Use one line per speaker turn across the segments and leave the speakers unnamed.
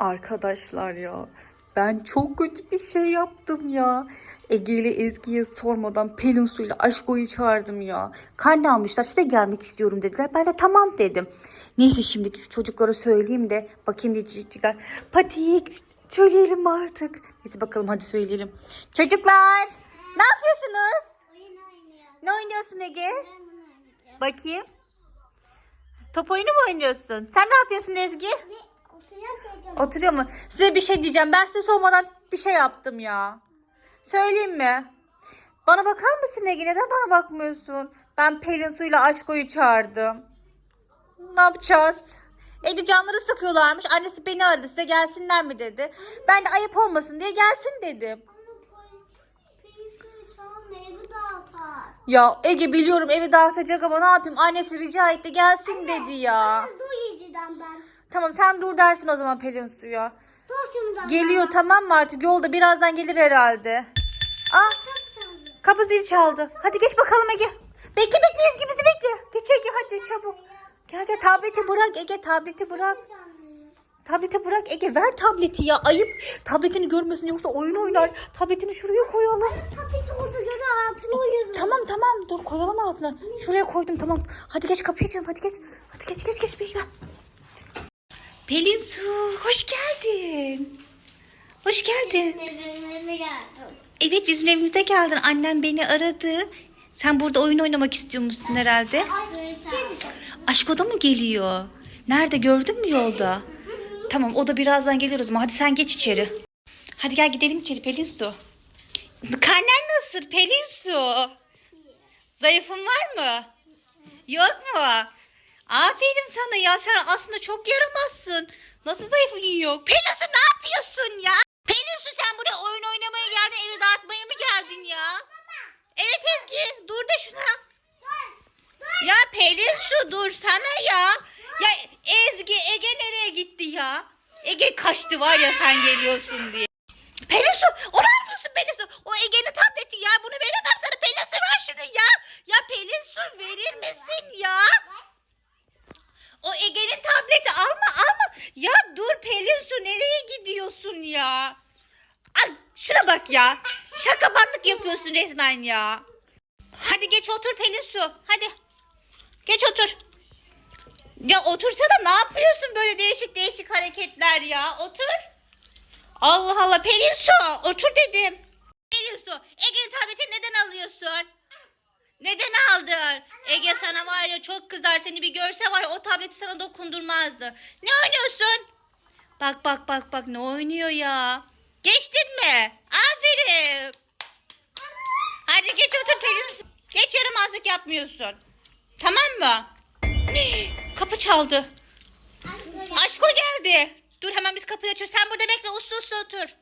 Arkadaşlar ya ben çok kötü bir şey yaptım ya. Ege ile Ezgi'ye sormadan Pelin Su ile Aşko'yu çağırdım ya. Karne almışlar size gelmek istiyorum dediler. Ben de tamam dedim. Neyse şimdi çocuklara söyleyeyim de bakayım diyecekler. Patik söyleyelim artık? Neyse bakalım hadi söyleyelim. Çocuklar ne yapıyorsunuz?
Oyun.
Ne oynuyorsun Ege?
Ben bunu oynayacağım.
Bakayım. Top oyunu mu oynuyorsun? Sen ne yapıyorsun Ezgi?
Dedim.
Oturuyor mu? Size bir şey diyeceğim. Ben size sormadan bir şey yaptım ya. Söyleyeyim mi? Bana bakar mısın Ege? Neden bana bakmıyorsun? Ben Pelin Su'yla Aşko'yu çağırdım. Ne yapacağız? Ege canları sıkıyorlarmış. Annesi beni aradı size gelsinler mi dedi. Ben de ayıp olmasın diye gelsin dedim. Ya Ege biliyorum evi dağıtacak ama ne yapayım? Annesi rica etti gelsin dedi ya.
Ben.
Tamam sen dur dersin o zaman Pelin Su'ya.
Dur şuradan.
Geliyor tamam mı artık yolda birazdan gelir herhalde. Ah kapı zil çaldı. Hadi geç bakalım Ege. Bekle bekle Ezgi bizi bekle. Geç Ege hadi çabuk. Gel gel tableti bırak Ege tableti bırak. Tableti bırak Ege ver tableti ya ayıp. Tabletini görmesin yoksa oyun oynar. Tabletini şuraya koyalım.
Tapeti orada göre altına uyuyor.
Tamam tamam dur koyalım altına. Şuraya koydum tamam. Hadi geç kapıyı canım hadi geç. Hadi geç geç geç bekle. Pelin Su hoş geldin. Hoş geldin.
Evime geldim.
Evet bizim evimize geldin. Annem beni aradı. Sen burada oyun oynamak istiyormuşsun herhalde. Aşk da mı geliyor? Nerede gördün mü yolda? Tamam o da birazdan gelir o zaman. Hadi sen geç içeri. Hadi gel gidelim içeri Pelin Su. Karnen nasıl Pelin Su? Zayıfın var mı? Yok mu? Aferin sana ya sen aslında çok yaramazsın. Nasıl zayıfın yok? Pelin Su ne yapıyorsun ya? Pelin Su sen buraya oyun oynamaya geldin evi dağıtmaya mı geldin ya? Evet Ezgi dur da şuna. Ya Pelin Su dur sana ya. Ya Ezgi Ege nereye gitti ya? Ege kaçtı var ya sen geliyorsun diye. Pelin Su o ne yapıyorsun Pelin Su? O Ege'nin tableti ya bunu veremem sana Pelin Su ver şunu ya. Ya Pelin Su verir misin ya? O Ege'nin tableti alma alma. Ya dur Pelin Su nereye gidiyorsun ya? Ay şuna bak ya. Şakabanlık yapıyorsun resmen ya. Hadi geç otur Pelin Su. Hadi. Geç otur. Ya otursana ne yapıyorsun böyle değişik değişik hareketler ya? Otur. Allah Allah Pelin Su otur dedim. Pelin Su Ege'nin tabletini neden alıyorsun? Neden aldın? Ege sana var ya çok kızar seni bir görse var ya o tableti sana dokundurmazdı. Ne oynuyorsun? Bak bak bak bak ne oynuyor ya? Geçtin mi? Aferin. Hadi geç otur Pelin. Geç yaramazlık yapmıyorsun. Tamam mı? Kapı çaldı. Aşko geldi. Dur hemen biz kapıyı açıyoruz. Sen burada bekle uslu uslu otur.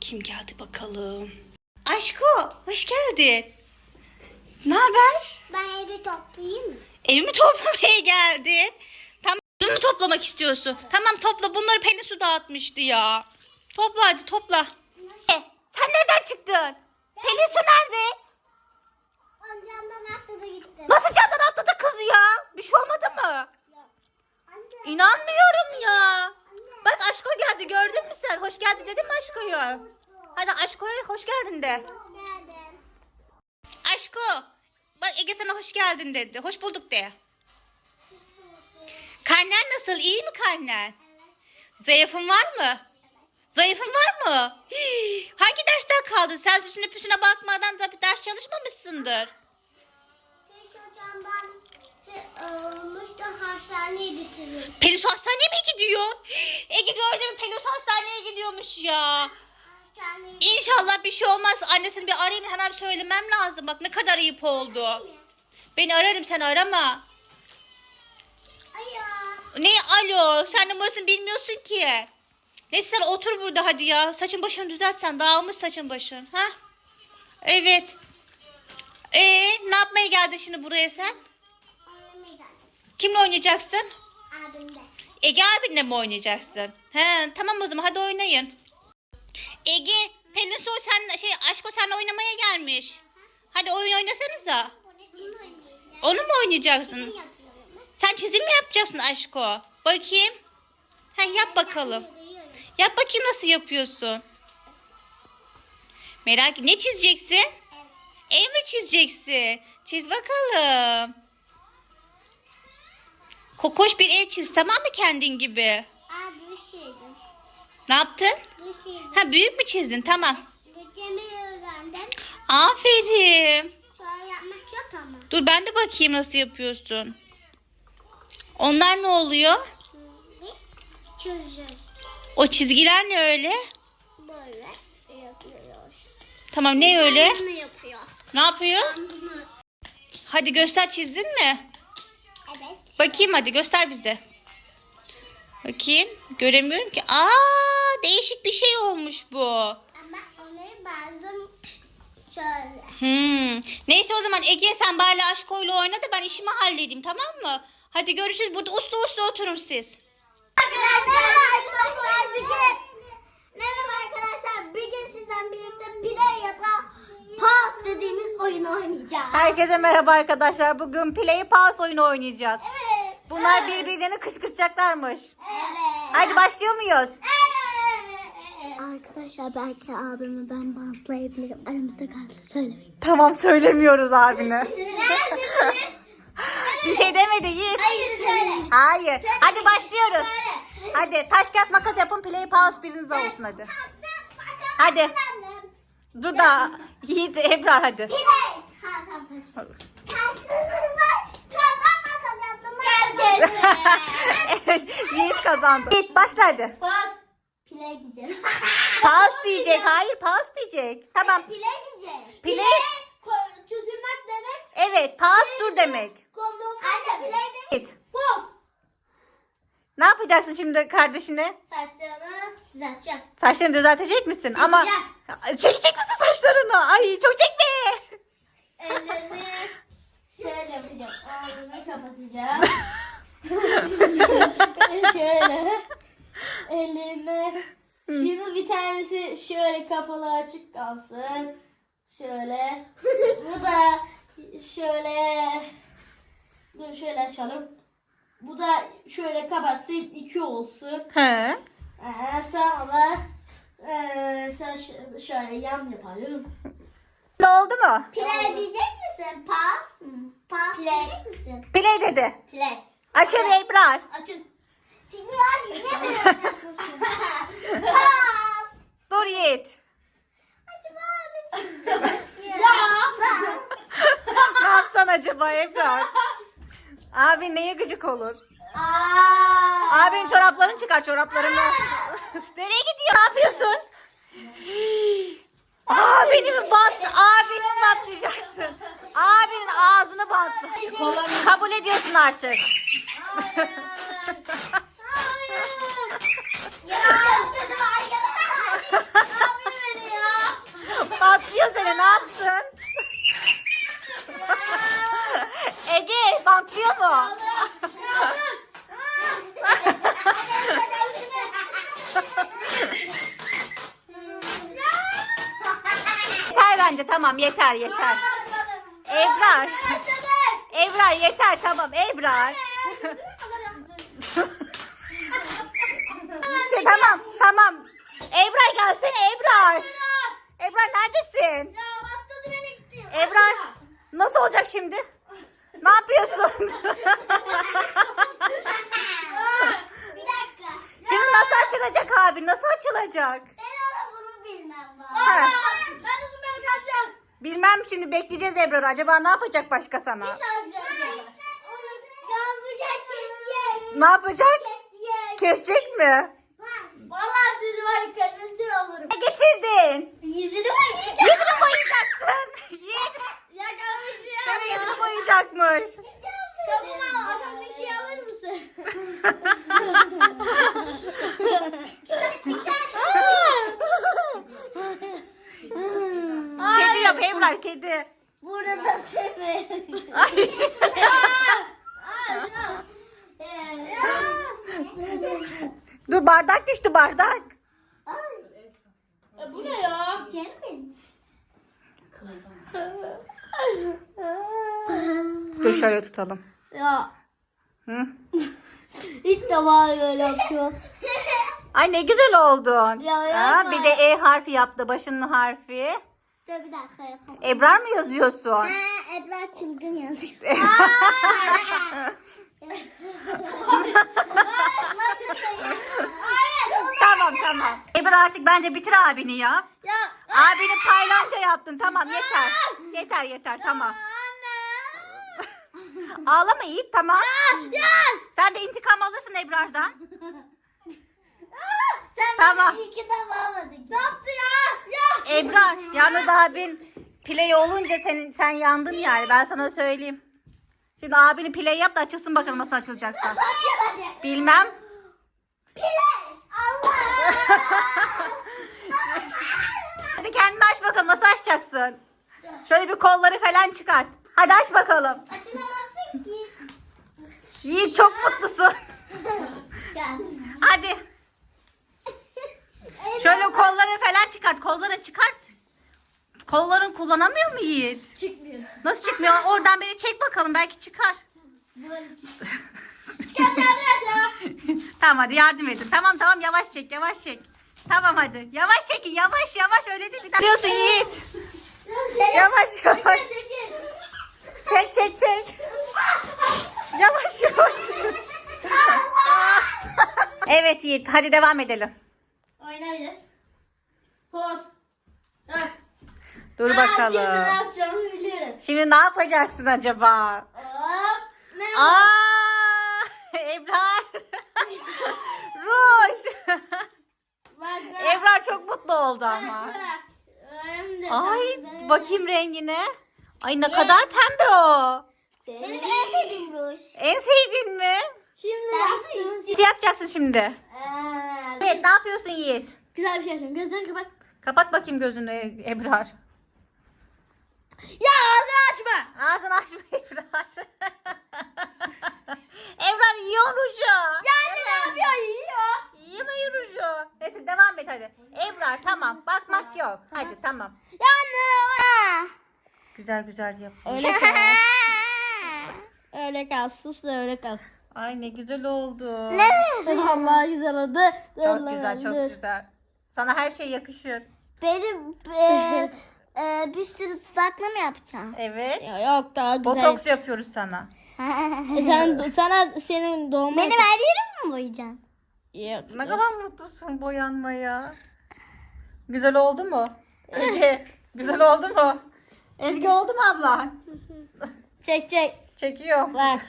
Kim geldi bakalım? Aşko hoş geldin. Ne haber?
Ben evi toplayayım mı?
Evimi toplamaya geldin. Tamam evimi toplamak istiyorsun. Tamam topla bunları Pelin su dağıtmıştı ya. Topla hadi topla. E, sen nereden çıktın? Pelin su nerede?
Amcamdan atladı gitti.
Nasıl camdan atladı kız ya? Bir şey olmadı mı?
Anne.
İnanmıyorum ya. Bak Aşko geldi gördün mü sen? Hoş geldin dedim mi Aşko'ya? Hadi Aşko'ya hoş geldin de.
Hoş geldin.
Aşko. Bak Ege sana hoş geldin dedi. Hoş bulduk de. Karnen nasıl? İyi mi karnen? Zayıfın var mı? Zayıfın var mı? Hii, hangi dersten kaldın? Sen süsüne püsüne bakmadan da bir ders çalışmamışsındır.
Hocamdan olmuştu hastaneye
mi gidiyor? Ege gördün mü Pelus hastaneye gidiyormuş ya. İnşallah bir şey olmaz. Annesini bir arayayım hemen söylemem lazım. Bak ne kadar ayıp oldu. Beni ararım sen arama.
Aya.
Ne alo? Sen numarasını bilmiyorsun ki. Neyse sen otur burada hadi ya. Saçın başını düzelt sen. Dağılmış saçın başın. Ha? Evet. Ee, ne yapmaya geldin şimdi buraya sen? Kimle oynayacaksın?
Abim de.
Ege abinle mi oynayacaksın? He, tamam o zaman hadi oynayın. Ege, Pelin Soy sen şey Aşko senle oynamaya gelmiş. Hadi oyun.
Bunu oynayacağım.
Onu mu oynayacaksın? Sen çizim mi yapacaksın Aşko? Bakayım. Ha yap bakalım. Yap bakayım nasıl yapıyorsun. Merak ne çizeceksin? Ev mi çizeceksin? Çiz bakalım. Kokoş bir ev çiz tamam mı kendin gibi?
Abi bir şeydim.
Ne yaptın?
Bir
büyük mü çizdin? Tamam.
Bütçemi öğrendim.
Aferin.
Sonra yapmak yok ama.
Dur ben de bakayım nasıl yapıyorsun. Onlar ne oluyor?
Çözeceğiz.
O çizgiler ne öyle?
Böyle yapıyoruz.
Tamam ne öyle?
Bunu yapıyor.
Ne yapıyor?
Ben bunu.
Hadi göster çizdin mi?
Evet.
Bakayım hadi göster bize. Bakayım. Göremiyorum ki. Aa değişik bir şey olmuş bu.
Ama onu bazen şöyle.
Hmm. Neyse o zaman Ege sen bari aşkoyla oyna da ben işimi halledeyim tamam mı? Hadi görüşürüz. Burada uslu uslu oturun siz.
Arkadaşlar, arkadaşlar bir gün Merhaba arkadaşlar. Bir gün sizden birlikte play ya da pass dediğimiz oyunu oynayacağız.
Herkese merhaba arkadaşlar. Bugün Play Pass oyunu oynayacağız.
Evet.
Bunlar
evet,
birbirlerini kışkırtacaklarmış.
Evet.
Hadi başlıyor muyuz?
Evet. Arkadaşlar belki abimi ben bantlayabilirim. Aramızda kalsın söylemeyin.
Tamam söylemiyoruz abine.
Nerede
Bir şey demedi Yiğit.
Hayır söyle.
Hayır. Hadi başlıyoruz.
Söyle.
Hadi taş kağıt makas yapın. Play Pause biriniz olsun hadi. Hadi. Dur da Yiğit Ebrar hadi.
Play. Ha tamam tamam. Herkese.
Yiğit kazandı. Yiğit başla hadi.
Pas. Play diyeceğim.
Pause diyecek. Hayır pause diyecek. Tamam.
Play diyeceğim.
Play.
ko- çözülmek demek.
Evet pause dur demek.
Kondom. Anne play demek.
Yiğit.
Pos.
Ne yapacaksın şimdi kardeşine?
Saçlarını düzelteceğim.
Saçlarını düzeltecek misin? Ama çekecek misin saçlarını? Ay çok çekme.
Ellerimi şöyle yapacağım. Ağzını kapatacağım. şöyle. Ellerini. Şimdi bir tanesi şöyle kapalı açık kalsın. Şöyle. Bu da şöyle. Dur şöyle açalım. Bu da şöyle kapatsın iki olsun.
He.
Ee, sonra ee, sen ş- şöyle yan yapalım.
Ne oldu mu?
Play diyecek misin? Pas mı? Pas diyecek misin?
Play dedi.
Play.
Açın Ebrar.
Açın. Seni var yiyemiyorum. Pas.
Dur Yiğit.
Acaba ne Ya.
ne yapsan acaba Ebrar? Abi neye gıcık olur?
Aa.
Abinin çoraplarını çıkar çoraplarını. Nereye gidiyor? Ne yapıyorsun? Abini bastı? Abini mi bantlayacaksın? Abinin ağzını bantla. Kabul ediyorsun artık.
Hayır. Ya. Dedim arkadaşlar. Ne ya?
Bantlıyor seni ne yapsın? Ege bantlıyor mu? Yeter bence tamam yeter yeter. Ebrar. Ebrar yeter tamam Ebrar. Şey, tamam tamam. Ebrar gelsene Ebrar. Ebrar neredesin? Ebrar nasıl olacak şimdi? Ne yapıyorsun?
Bir dakika.
şimdi nasıl açılacak abi? Nasıl açılacak?
Ben ona bunu bilmem.
Ha.
Ben de süper kalacağım.
Bilmem şimdi bekleyeceğiz Ebrar. Acaba ne yapacak başka sana?
Onu yavrucak kesecek.
Ne yapacak?
Kesecek.
Kesecek mi?
Vallahi sizi var ya kendisi alırım.
Ne getirdin?
Yüzünü yiyeceğim.
Yüzünü boyayacaksın. Yiğit.
Ya kalmış ya.
Senin yüzünü boyayacakmış.
Kapıma adam bir şey alır mısın?
Kedi yap Ebrar kedi.
Burada da severim.
Ay. Dur bardak düştü bardak.
E, bu ne ya? Gelmeyin.
Dur şöyle tutalım.
Ya
Hı?
İlk defa böyle yapıyor.
Ay ne güzel oldun.
Ya,
Ha,
yapma.
bir de E harfi yaptı başının harfi.
Dur bir dakika yapalım.
Ebrar mı yazıyorsun?
Ha, Ebrar çılgın yazıyor.
tamam tamam. Ebrar artık bence bitir abini ya.
Ya
Abini paylanca yaptın tamam yeter. Yeter yeter tamam. Ağlama Yiğit tamam.
ya
Sen de intikam alırsın Ebrar'dan.
sen
Tamam.
beni iki defa almadın. Ne yaptı ya? Ya.
Ebrar yalnız abin play olunca senin sen yandın yani ben sana söyleyeyim. Şimdi abini play yap da açılsın bakalım nasıl açılacaksa.
Nasıl açılacak?
Bilmem.
Pile. Allah.
Hadi kendini aç bakalım nasıl açacaksın? Şöyle bir kolları falan çıkart. Hadi aç bakalım.
Açılamazsın ki.
Yiğit çok mutlusun. Hadi. Şöyle kolları falan çıkart. Kolları çıkart. Kolların kullanamıyor mu Yiğit?
Çıkmıyor.
Nasıl çıkmıyor? Oradan beni çek bakalım belki çıkar.
Böyle. Çıkart yardım et ya.
tamam hadi yardım edin. Tamam tamam yavaş çek yavaş çek. Tamam hadi. Yavaş çekin yavaş yavaş öyle değil. Bir dakika. Diyorsun Yiğit. Yavaş yavaş. Çek çek çek. Yavaş yavaş. evet Yiğit hadi devam edelim.
Oynayabiliriz. Poz. Dur.
Dur
Aa, Şimdi ne
bakalım.
yapacağımı biliyorum.
Şimdi ne yapacaksın acaba?
Hop. Ne
Aa, Ebrar.
Bak bak.
Ebrar çok mutlu oldu ama.
Hem de
Ay
pembe.
bakayım rengine. Ay ne kadar pembe o.
Benim en sevdiğim ruj.
En sevdiğin mi?
Şimdi.
Ne yapacaksın şimdi?
Ee,
Evet ne yapıyorsun Yiğit?
Güzel bir şey yapacağım. Gözlerini kapat.
Kapat bakayım gözünü Ebrar.
Ya ağzını açma.
Ağzını açma Ebrar. Ebrar yiyor ruju.
Ya anne ne yapıyor? Yiyor.
Yeme ruju. Neyse devam et hadi. Ebrar tamam bakmak yok. Hadi tamam.
Ya anne.
Güzel güzel yap.
Öyle kal. öyle kal. Sus da öyle kal.
Ay ne güzel oldu.
Vallahi güzel oldu.
Çok güzel çok güzel. Sana her şey yakışır.
Benim e, e, bir sürü dudakla mı yapacağım?
Evet.
Ya yok daha güzel.
Botoks yapıyoruz sana.
E, sen, sana senin doğum
Benim her yerimi mi boyayacaksın?
Yok.
Ne kadar mutlusun boyanmaya. Güzel oldu mu? Ege, güzel oldu mu? Ezgi oldu mu abla?
Çek çek.
Çekiyor.
Bak.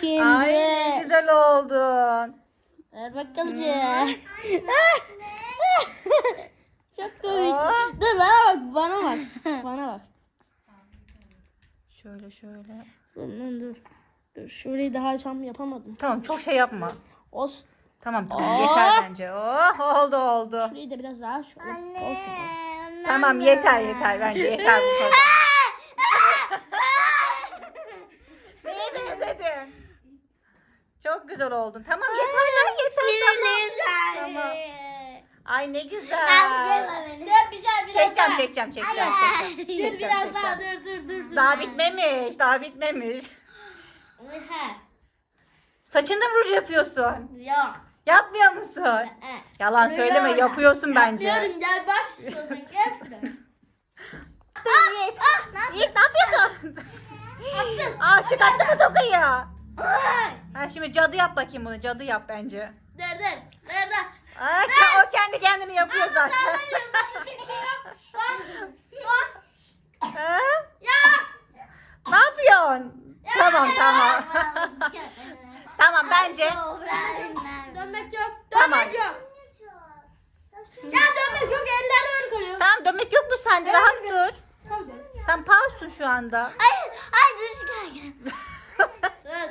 Şimdi.
Ay ne güzel oldun.
Ver bakalım. Çok komik. Dur bana bak bana bak. Bana bak.
Şöyle şöyle.
Dur lan dur. Dur şurayı daha tam yapamadım.
Tamam çok şey yapma.
Os.
Tamam tamam
Aa.
yeter bence. Oh oldu oldu.
Şurayı da biraz daha şöyle. Olsun.
Tamam yeter yeter bence yeter bu kadar. Neye benzedin? Çok güzel oldun. Tamam yeter lan yeter tamam. Tamam. Ay ne güzel.
Dur bir şey biraz
Çekeceğim
daha.
çekeceğim çekeceğim.
Dur
çekeceğim.
biraz
Çekeceğim,
daha
çekeceğim.
dur dur dur. dur.
Daha bitmemiş daha bitmemiş.
He.
Saçında mı ruj yapıyorsun?
Yok.
Yapmıyor musun?
He.
Yalan söyleme
Öyle
yapıyorsun bence.
Yapıyorum gel bak istiyorsan gel şuraya.
Yiğit. Yiğit ne yapıyorsun? Aa çıkarttı mı tokayı?
Ay.
Ha, şimdi cadı yap bakayım bunu. Cadı yap bence.
Nereden? Nereden?
Aa, ke- o kendi kendini yapıyor zaten. Ha?
Ya.
Ne yapıyorsun? Tamam tamam. tamam bence.
Dönmek yok.
Tamam.
Dönmek yok. Ya dönmek yok. Eller kalıyor.
Tamam dönmek yok mu sende? Rahat dur.
Tamam.
Sen pausun şu anda.
Ay, ay rüzgar gel.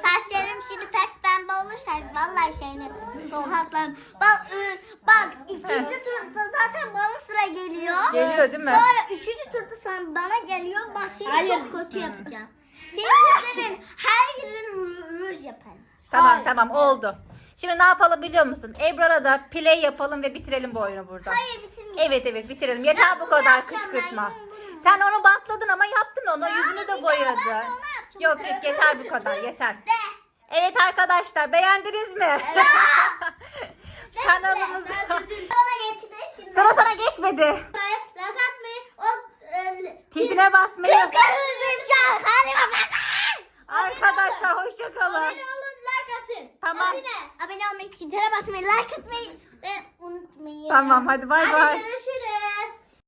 Saçlarım şimdi pes olursa vallahi seni tokatlarım. Bak, bak ikinci turda zaten bana sıra geliyor.
Geliyor değil mi?
Sonra üçüncü turda sonra bana geliyor. Bak seni
Hayır.
çok kötü yapacağım. Senin yüzünden her gün ru- ruj yaparım.
Tamam
Hayır.
tamam oldu. Şimdi ne yapalım biliyor musun? Ebrar'a da play yapalım ve bitirelim bu oyunu burada.
Hayır bitirmeyeyim.
Evet evet bitirelim. Yeter bu kadar kışkırtma. Sen onu bantladın ama yaptın onu. Yüzünü de
yapacağım.
Yok yok yeter bu kadar yeter. Evet arkadaşlar beğendiniz mi? Kanalımızda.
Bana geçti şimdi.
Sıra sana geçmedi.
Like atmayı, o e,
Tintine basmayı.
Hadi bakalım.
Arkadaşlar hoşçakalın.
Abone olun, like atın.
Tamam.
Abone, abone olmayı, çintene basmayı, like atmayı ve unutmayın.
Tamam hadi bay
Hadi
bay.
görüşürüz.